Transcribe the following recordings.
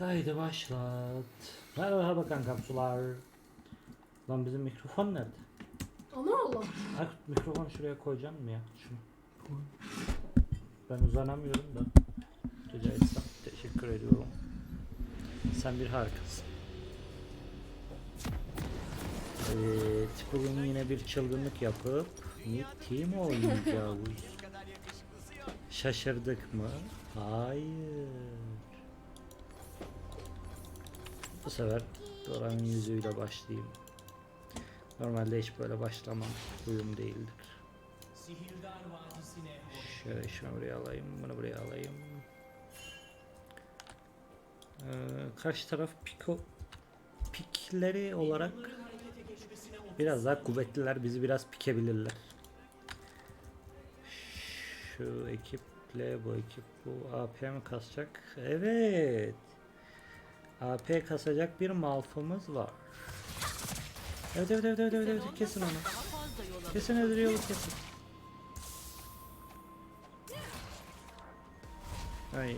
Kaydı başlat. Merhaba kankam sular. Lan bizim mikrofon nerede? Allah Allah. Aykut mikrofonu şuraya koyacaksın mı ya? Şunu. Ben uzanamıyorum da. Rica etsem. Teşekkür ediyorum. Sen bir harikasın. Evet, bugün yine bir çılgınlık yapıp Mid Team oynayacağız. Şaşırdık mı? Hayır. Bu sefer Dora'nın yüzüyle başlayayım. Normalde hiç böyle başlamam. Huyum değildir. Şöyle şunu buraya alayım, bunu buraya alayım. Ee, karşı taraf piko pikleri olarak biraz daha kuvvetliler. Bizi biraz pikebilirler. Şu ekiple bu ekip bu AP mi kasacak? Evet. AP kasacak bir malfımız var. Evet evet evet evet evet, evet. kesin onu. Kesin öldürüyor kesin. Ay.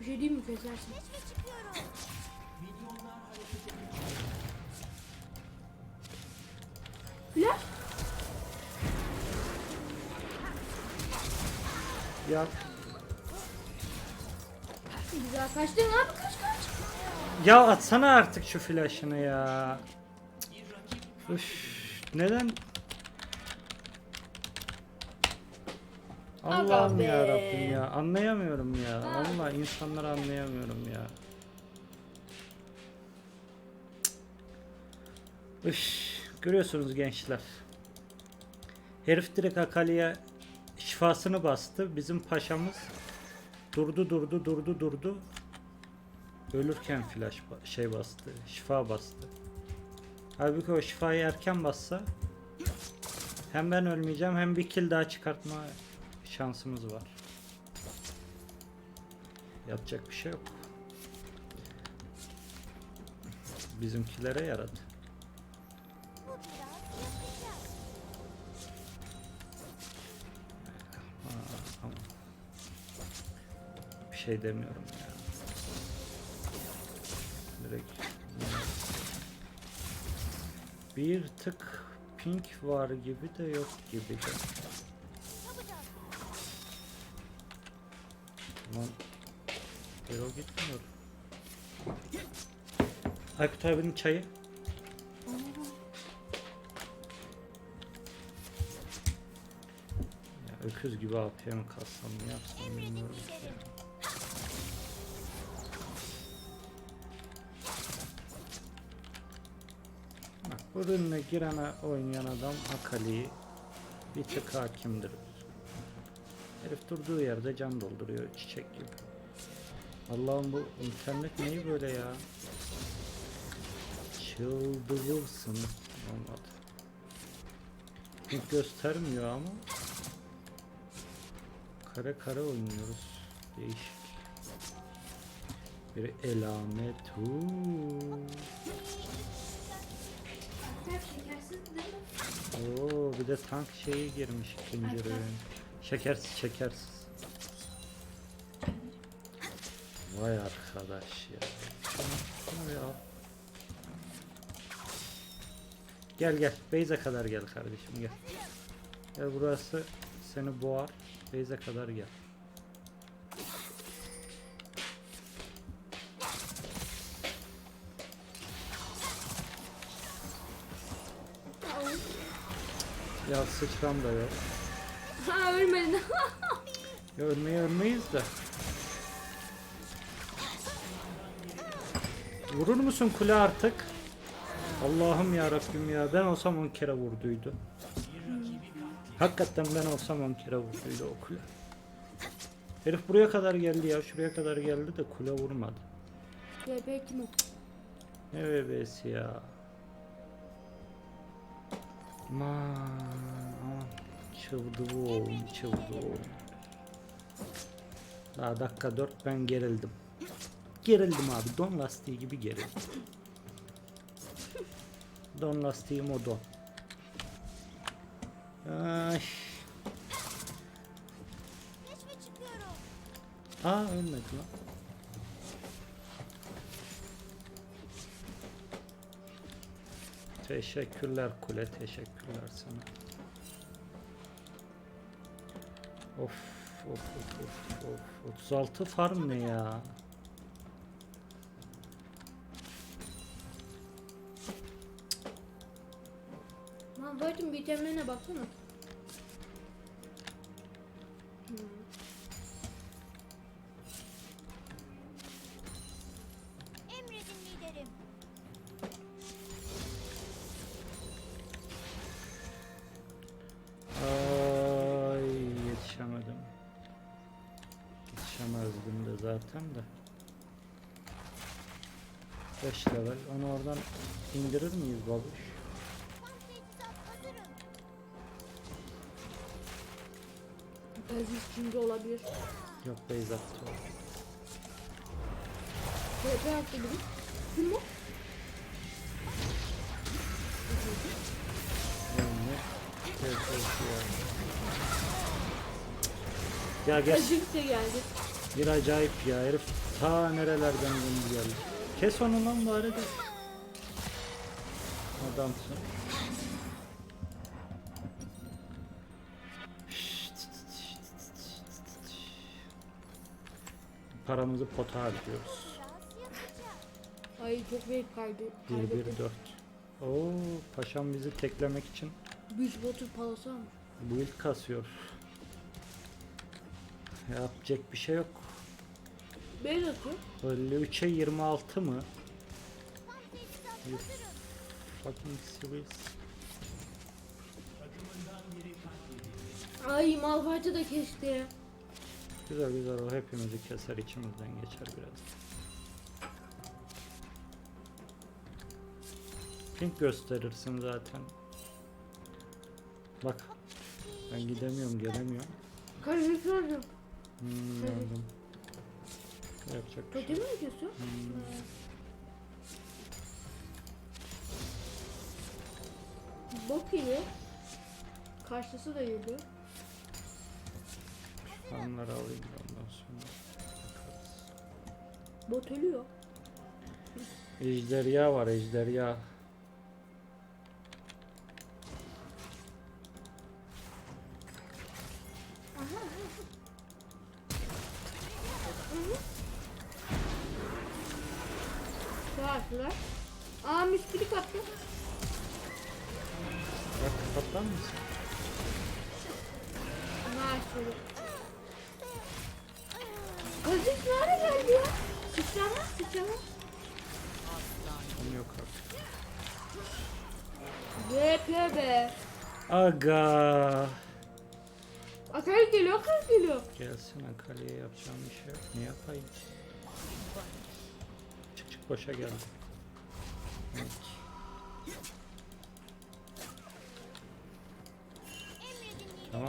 Bir şey diyeyim mi kesersin? Flash. Ya kaçtın abi kaç kaç. ya atsana artık şu flash'ını ya. Üf, neden? Allah'ım be. ya Rabbim ya anlayamıyorum ya. Ha. Vallahi insanları anlayamıyorum ya. Üf, görüyorsunuz gençler. Herif direkt Akali'ye şifasını bastı. Bizim paşamız durdu durdu durdu durdu. Ölürken flash ba- şey bastı. Şifa bastı. Halbuki o şifayı erken bassa hem ben ölmeyeceğim hem bir kill daha çıkartma şansımız var. Yapacak bir şey yok. Bizimkilere yaradı. Şey demiyorum ya. Bir tık pink var gibi de yok gibi de. Lan Erol gitmiyor. Aykut abinin çayı. Ya öküz gibi AP mi kalsam ne yapsam bilmiyorum ürünle girene oynayan adam Akali'yi bir tık hakimdir. Herif durduğu yerde can dolduruyor çiçek gibi. Allah'ım bu internet neyi böyle ya? Çıldırırsın. Olmadı. Pink göstermiyor ama kare kare oynuyoruz. Değişik. Bir elamet. Huu. Şekersiz değil mi? Oo bir de tank şeyi girmiş ikinci ürün. Şekersiz şekersiz. Vay arkadaş ya. Şunu. Gel gel. Beyze kadar gel kardeşim gel. Gel burası seni boğar. Beyze kadar gel. Ya sıçram da yok. Ha ölmedin. Ya ölmeyi ölmeyiz de. Vurur musun kule artık? Allah'ım ya Rabbim ya ben olsam 10 kere vurduydu. Hakikaten ben olsam 10 kere vurduydu o kule. Herif buraya kadar geldi ya şuraya kadar geldi de kule vurmadı. Kim o? Ne bebesi ya. Aman aman. Çıldı bu oğlum çıldı oğlum. Daha dakika 4 ben gerildim. Gerildim abi don lastiği gibi gerildim. Don lastiğim o don. Ay. Aa ölmedi lan. Teşekkürler kule, teşekkürler sana. Of, of, of, of, of. 36 farm ne ya? Malphite'ın bitemlerine baksana. İndirir miyiz babuş? Aziz şimdi olabilir. Yok attı. o. TP attı biri. Kim bu? TP'si ya. Aziz de geldi. Bir acayip ya herif ta nerelerden döndü geldi. Kes onu lan bari de. Adamsın. Paramızı pota harcıyoruz. Ay çok büyük kaydı. 1-1-4. Oo, paşam bizi teklemek için Büyük botu palası almış. build kasıyor. Yapacak bir şey yok. Beyaz atıyor. 53'e 26 mı? Fucking serious. Ay Malphite'ı da kesti. Güzel güzel o hepimizi keser içimizden geçer biraz. Pink gösterirsin zaten. Bak ben gidemiyorum gelemiyorum. Karışık gördüm. Hmm, aldım. Yapacak bir Kötü şey. mü yok. Hmm. Bok iyi. Karşısı da geliyor. Onları alayım da ondan sonra. Bot ölüyor. Ejderha var ejderha. Karşılar. Aa miskilik attı. Kapatlar mısın? Nice. Aziz nerede geldi ya? Sıçrama sıçrama. Onun yok artık. BP be. Aga. Akar geliyor akar geliyor. Gelsin kaleye yapacağım bir şey yok. Ne yapayım? Çık çık boşa geldi. Evet.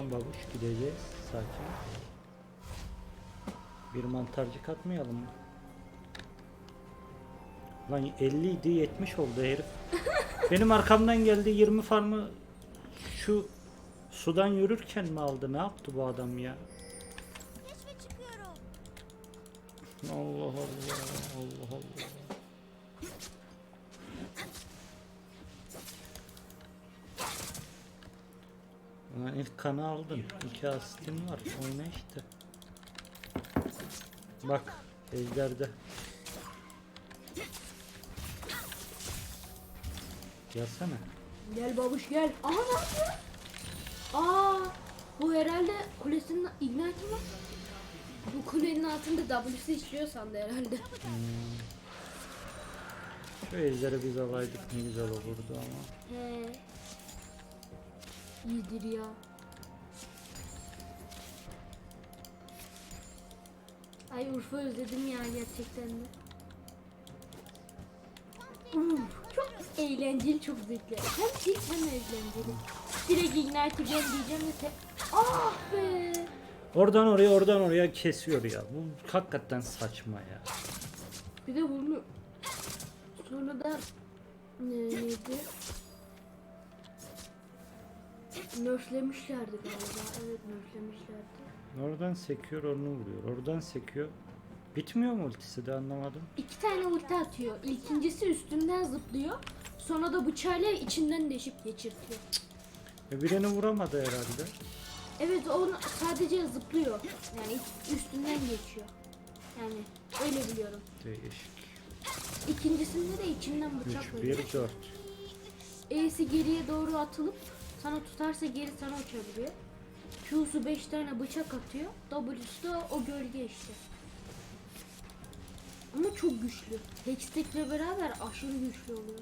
Tamam babuş gideceğiz. Sakin. Bir mantarcı katmayalım mı? Lan 50 idi 70 oldu herif. Benim arkamdan geldi 20 farmı şu sudan yürürken mi aldı? Ne yaptı bu adam ya? Allah Allah Allah Allah. Ulan ilk kanı aldın. İki asistin var. Oyna işte. Bak ejderde. Gelsene. Gel babuş gel. Aha ne yapıyor? Aa bu herhalde kulesinin ignite'ı var. Bu kulenin altında W'si işliyor sandı herhalde. Hmm. Şu ejderi biz alaydık ne güzel olurdu ama. He. İyidir ya. Ay Urfa özledim ya gerçekten de. Uf, çok eğlenceli, çok zevkli. Hem şey hem eğlenceli. Direkt ignite edeceğim diyeceğim de te- Ah be! Oradan oraya oradan oraya kesiyor ya. Bu hakikaten saçma ya. Bir de bunu sonra da ne, neydi? Nerflemişlerdi galiba. Evet nerflemişlerdi. Oradan sekiyor onu vuruyor. Oradan sekiyor. Bitmiyor mu ultisi de anlamadım. İki tane ulti atıyor. İlkincisi üstünden zıplıyor. sonra da bıçağıyla içinden deşip geçirtiyor. E, birini vuramadı herhalde. Evet o sadece zıplıyor. Yani üstünden geçiyor. Yani öyle biliyorum. Değişik. İkincisinde de içinden 3, bıçak 1, veriyor. 4. E'si geriye doğru atılıp sana tutarsa geri sana uçabiliyor. Q'su 5 tane bıçak atıyor. W'su da o gölge işte. Ama çok güçlü. Hextech'le beraber aşırı güçlü oluyor.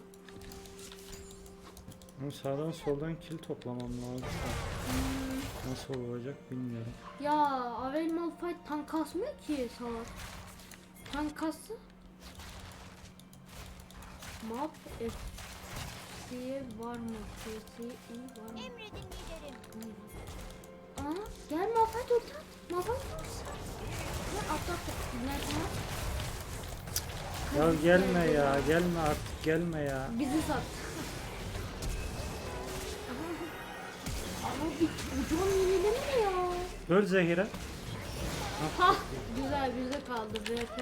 Ama sağdan soldan kill toplamam lazım. da. Nasıl olacak bilmiyorum. Ya Avel Malphite tank kasmıyor ki salak. Tank kassa Map F'ye var mı? F'si var mı? Emredin liderim. Aa, gel Malphite orta. Malphite Ya atla atla. Nerede var? Ya Hadi gelme gel, ya, gel. gelme artık gelme ya. Bizi sat. Ama bir ucun yenileme ne ya? Öl Zehire. Hah güzel bize kaldı VP.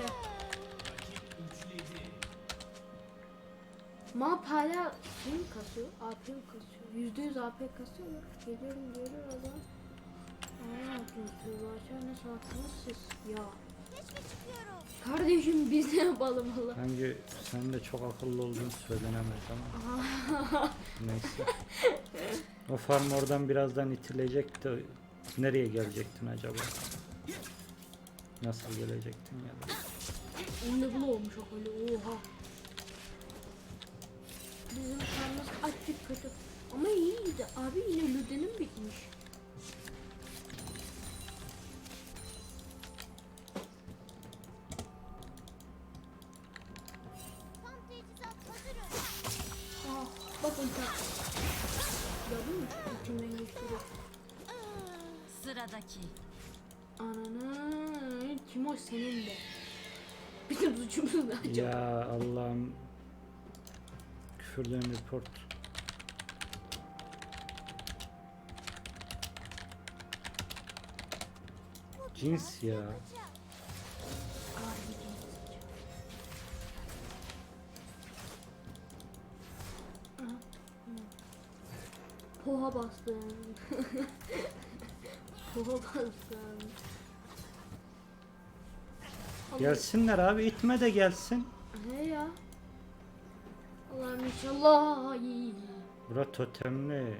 Map hala şey mi kasıyor? AP mi kasıyor? Yüzde yüz AP kasıyor mu? Geliyorum geliyor adam. Aa, ne yapıyorsunuz? Aşağı ne sattınız siz? Ya. Kardeşim biz ne yapalım Allah. Bence sen de çok akıllı olduğunu söylenemez ama. Neyse. O farm oradan birazdan itilecek de nereye gelecektin acaba? Nasıl gelecektin ya da? Bulu olmuş o oha. Bizim karnımız açık kötü. Ama iyiydi. Abi yine Lüden'in bitmiş. Tam teçhizat hazırım. Aa, bak ulti attı. Gördün mü? İçinden geçti. de. Sıradaki. Ananı kim o senin de. Bizim suçumuz ne acaba? Ya Allah'ım. Küfürden report. Cins ya. Poha bastım. Poha bastım. Gelsinler abi itme de gelsin. İyi. Bura totemli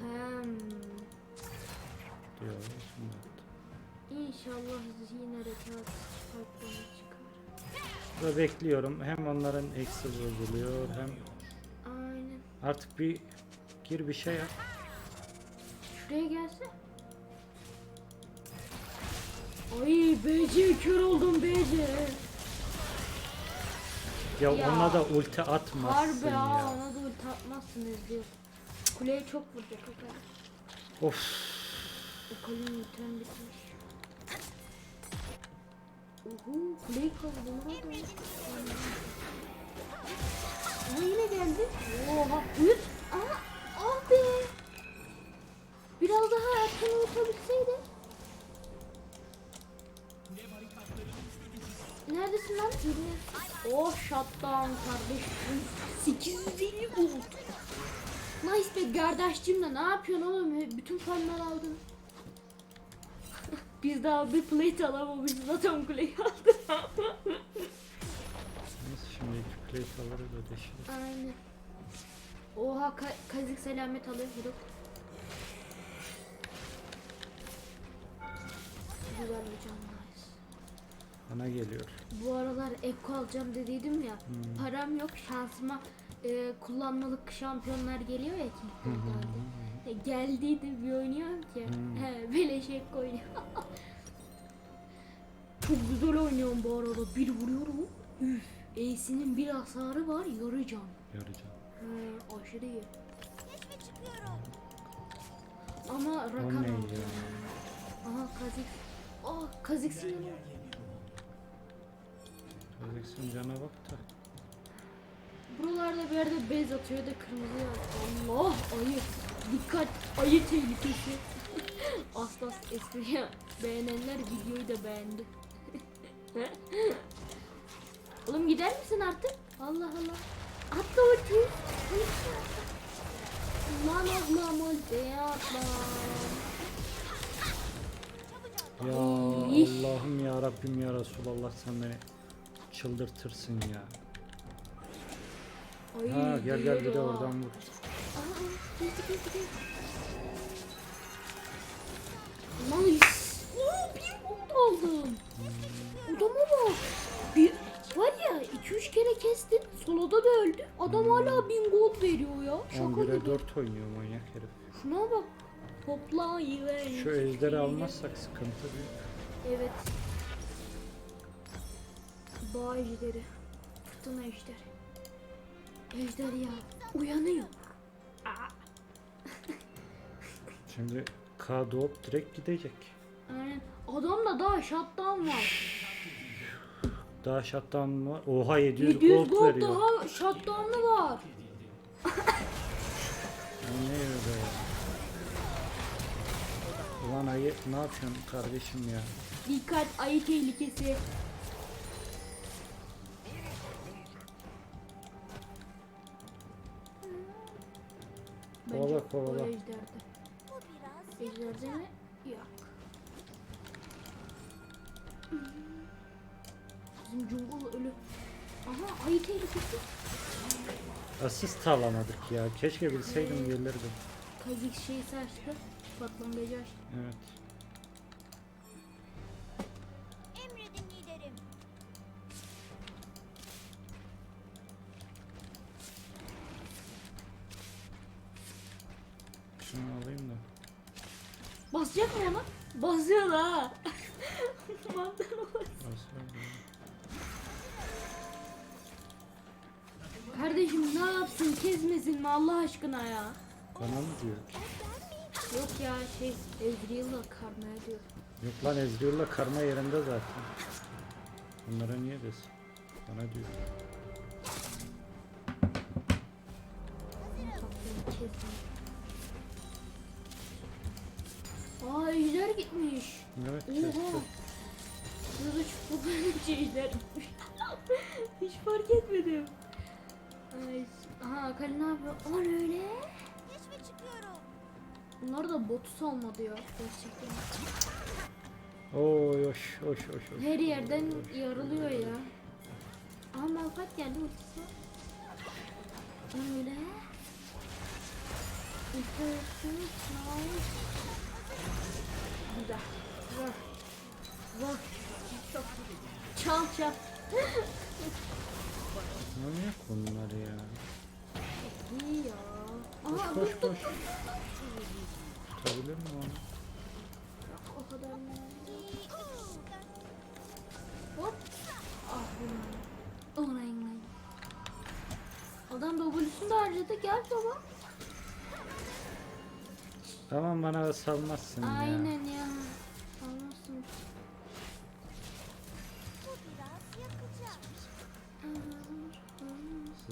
Hem. diyor. Şimdi. İnşallah zihin harekat çıkartmaya çıkar. Burada bekliyorum. Hem onların eksi bozuluyor hem Aynen. artık bir gir bir şey yap. Şuraya gelse. Ay BC kör oldum BC. Ya, Ya. ona da ulti atmazsın Harbi ha ya. ona da ulti atmazsınız diyor. Kuleye çok vuracak o kadar. Of. O kulenin ultim bitmiş. Uhu kuleyi kavurdum. Aa yine geldi. Oha uyut. Aa ah be. Biraz daha erken uyutabilseydi. Neredesin lan? Oh shutdown kardeşim. 850 gold. Nice be kardeşim de ne yapıyorsun oğlum? Bütün farmları aldın. Biz daha bir plate alamamışız zaten kuleyi aldık. Neyse şimdi iki plate alırız ödeşiriz. Aynen. Oha ka- kazik selamet alıyor Hirok. Güzel bir can Bana geliyor. Bu aralar Eko alacağım dediydim ya. Hmm. Param yok şansıma e, kullanmalık şampiyonlar geliyor ya kimliklerde. E, geldiydi bir oynuyorum ki. Hmm. He beleş Eko oynuyor. Çok güzel oynuyorum bu arada. Bir vuruyorum. Üf. Ace'inin bir hasarı var yarı can. Göreceğim. He, aşırı iyi. Keşfe çıkıyorum. Ama Rakan ya? Aha Kazik. Aa Kazik sinirli. Gözeksin cana bak da. Buralarda bir yerde bez atıyor da kırmızı ya. Allah ayı. Dikkat ayı tehlikesi. Aslas espriyi beğenenler videoyu da beğendi. Oğlum gider misin artık? Allah Allah. Atla bakayım. Lan ablam ultiye atla. Ya. Allah'ım ya Rabbim ya Resulallah sen beni çıldırtırsın ya. Ay, Ha gel gel bir de oradan vur. Aa. Nice. Oo, bir gold aldım. Adama bak. Bir, var ya 2-3 kere kestim. Solada da öldü. Adam hala 1000 gold veriyor ya. Şaka 11'e gibi. 4 oynuyor manyak herif. Şuna bak. Topla yine. Şu ejderi almazsak sıkıntı büyük. Evet. Dağ ejderi. Fırtına ejderi. Ejder ya. Uyanıyor. Şimdi K doğup direkt gidecek. Aynen. Adamda daha shutdown var. Daha shutdown var. Oha 700, 700 gold, gold veriyor. daha shutdown'ı var. Ne öyle ya? Ulan ayı ne yapıyorsun kardeşim ya? Dikkat ayı tehlikesi. Kovala, kovala. o ejderde. Bu biraz Ejderde mi? Yok. Bizim Cumhur ölü. Aha ayı tehlikesi. Asist alamadık ya. Keşke bilseydim gelirdim. Kazık şeyi saçtı. Patlamacı açtı. Evet. Aşkına ya. Bana mı diyor? Yok ya şey Ezreal'la karmaya diyor. Yok lan Ezreal'la karma yerinde zaten. Bunlara niye desin? Bana diyor. Aa ejder gitmiş. Evet Oha. Burada çok büyük ejder gitmiş. Hiç fark etmedim. Ay, aha Akali ne yapıyor? Ne öyle? Keşfe çıkıyorum. Bunlar da botu salmadı ya gerçekten. Oy oş oş oş oş. Her yerden yarılıyor ya. Aha Malphite geldi ultisi. Öyle. Ultisi. Güzel. Vur. Çok Çal çal. Manyak bunlar ya. İyi ya. Aha Koş dur, koş dur, koş. Tutabilir mi onu? O kadar mı? Hop. Ah bu. Onayın lan. Adam W'sunu da harcadı. Gel baba. Tamam bana salmazsın ya. Aynen ya. Anlarsın.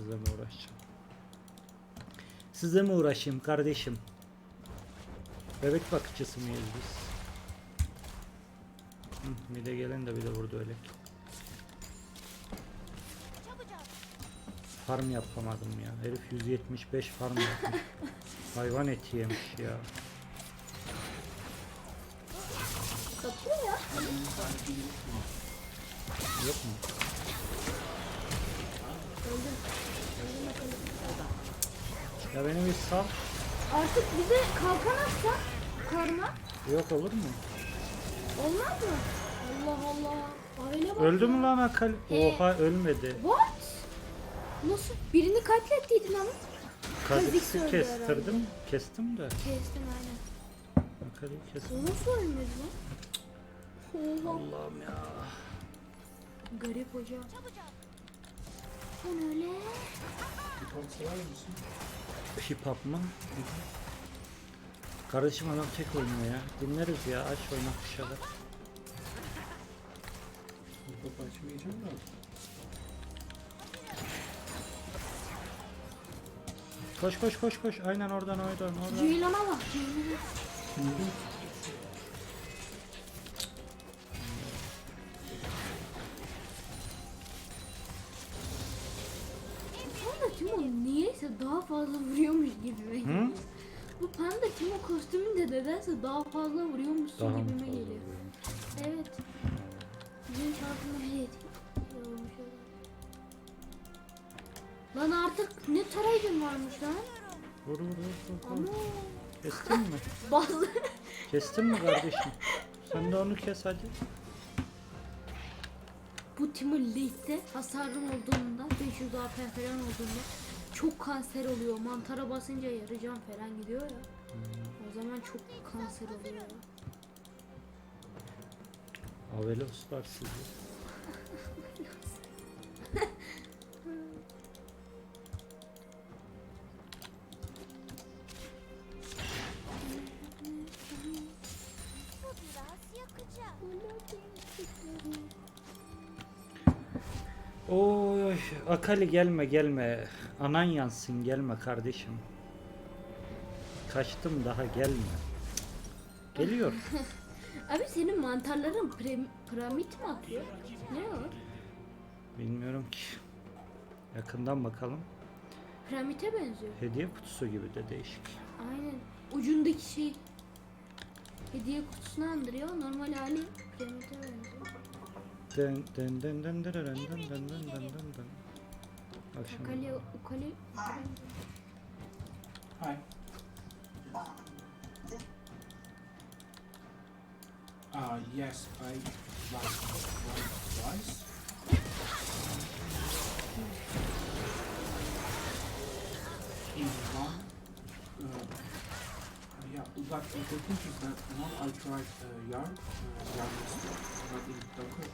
Sizle mi uğraşacağım? Sizle mi uğraşayım kardeşim? Bebek bakıcısı mıyız biz? Hı, bir de gelin de bir de burada öyle. Farm yapamadım ya. Herif 175 farm yapmış. Hayvan eti yemiş ya. Satıyor ya. Yok mu? Öldüm. Ya beni bir sal. Artık bize kalkan atsa karma Yok olur mu? olmaz mı? Allah Allah. Aile bak. Öldü mü lan Akal? He. Oha ölmedi. What? Nasıl? Birini katlettiydin ama. Kazıksı öldü kestirdim. Kestim de. Kestin aynen. Akali kestim. O nasıl ölmedi lan? Oha. Allah'ım ya. Garip hoca. Sen öyle. Hip hop mu? Kardeşim adam tek oynuyor ya. Dinleriz ya. Aç oyna bir şeyler. Top açmayacağım da. Koş koş koş koş. Aynen oradan oradan oradan. Ceylan'a bak. Ceylan'a. Panda Timon kostümünde nedense daha fazla vuruyormuşsun Daha gibime fazla geliyor. vuruyorum? Evet. Bizim şarkımız öyle. Lan artık ne tarayıcın varmış lan? Vur vur vur vur. Ama. Kestin mi? bazı Kestin mi kardeşim? Sen de onu kes hadi. bu Timur Late'de hasarın olduğunda 500 AP falan olduğunda çok kanser oluyor. Mantara basınca yarı can falan gidiyor ya. O zaman çok kanser oluyor. Avelos var sizde. Bu biraz yakacak. Oy oy. Akali gelme gelme anan yansın gelme kardeşim. Kaçtım daha gelme. Geliyor. Abi senin mantarların pre- piramit mi atıyor? Ne o? Bilmiyorum ki. Yakından bakalım. Piramite benziyor. Hediye kutusu gibi de değişik. Aynen. Ucundaki şey hediye kutusunu andırıyor. Normal hali piramite benziyor. Dın dın dın dın dırırın dın dın dın dın dın dın. Ukali, ukali. Hi. Uh, yes, I like white rice. In one, uh, yeah, but the thing is that now I tried uh, yarn, uh, yarn install, not in Docker,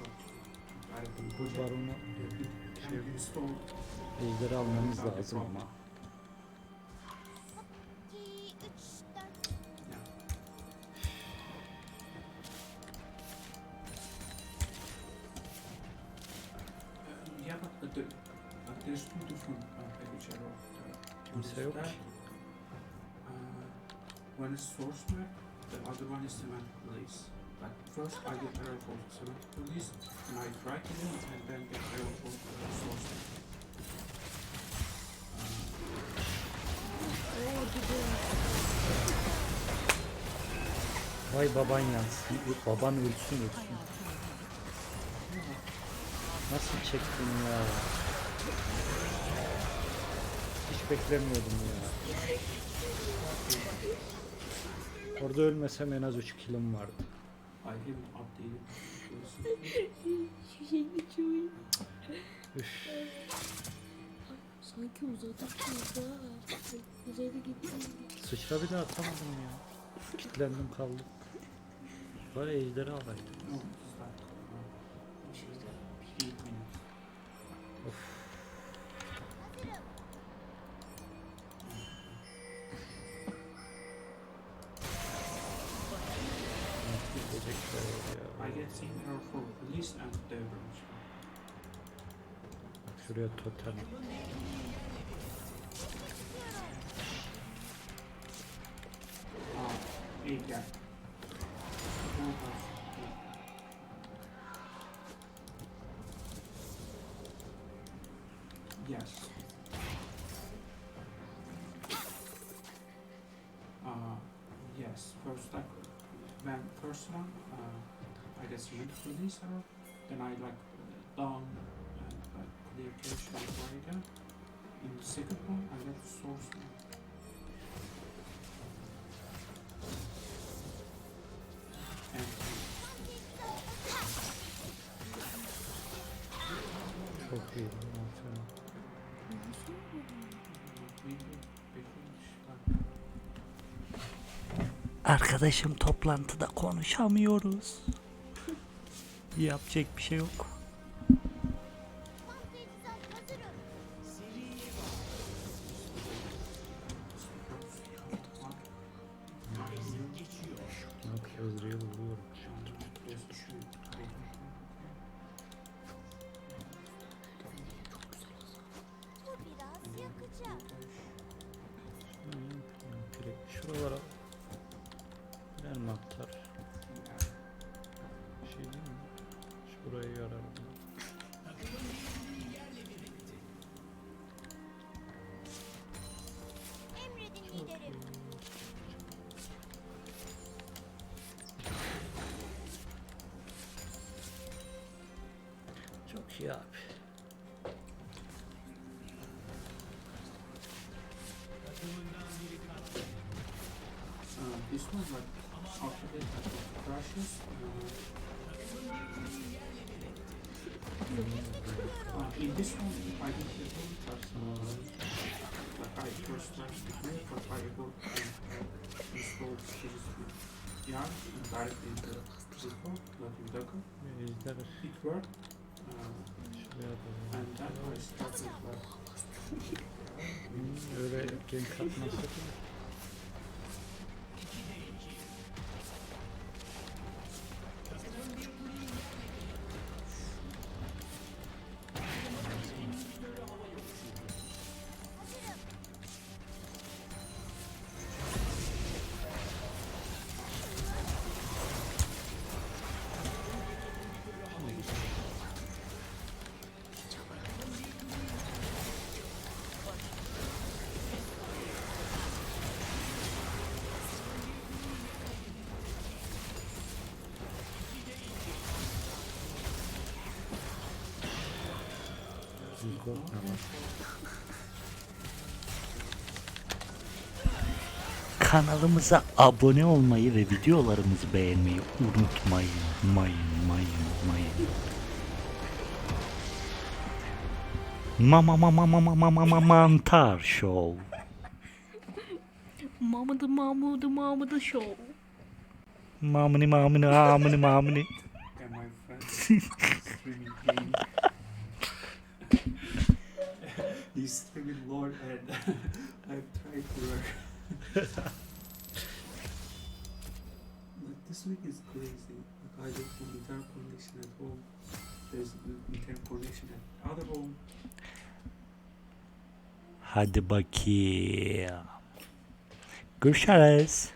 Bu baronu bilgileri almamız lazım ama. Kimse yok ki. One is source map, the other one is the map place. But first I get error code semantic release, and I write it in, and then get Oo gidiyor. Vay baban yansın. Baban ölsün ölsün. Nasıl çektin ya? Hiç beklemiyordum ya. Orada ölmesem en az 3 kilom vardı. I haven't updated this. Şu şey geçiyor. Üf. Sanki uzadık da. Uzadı gitti. Sıçra bile atamadım ya. Kitlendim kaldım. Bari ejderi alaydım. totem. idzie. Uh, yes, first like, went first one. Uh, I guess you for this, or then I like done Actually, find out in the second one, I got source now. Çok iyi mesela. Arkadaşım toplantıda konuşamıyoruz. Yapacak bir şey yok. olarak. Birer miktar şey değil mi? Şu buraya yarar Çok iyi abi. Uh, uh, in this one, I did the thing because uh, like I first crashed the game, but I able to uh, install this yeah and directly into the report, not in Docker. Yüzde bir. It worked. Uh, Şuraya da- and then I started like Hmm, Öyle gank atması Kanalımıza abone olmayı ve videolarımızı beğenmeyi unutmayın. Mayın, mayın, mayın. Mama mama mama mama mama mantar show. Mahmut'u Mahmut'u Mahmut'u show. Mamını mamını amını mamını. game. He's streaming Lord and I've tried to work. Like this week is crazy. Like I don't have internet at home. There's internet connection at other home. Hadi bakayım. Görüşürüz.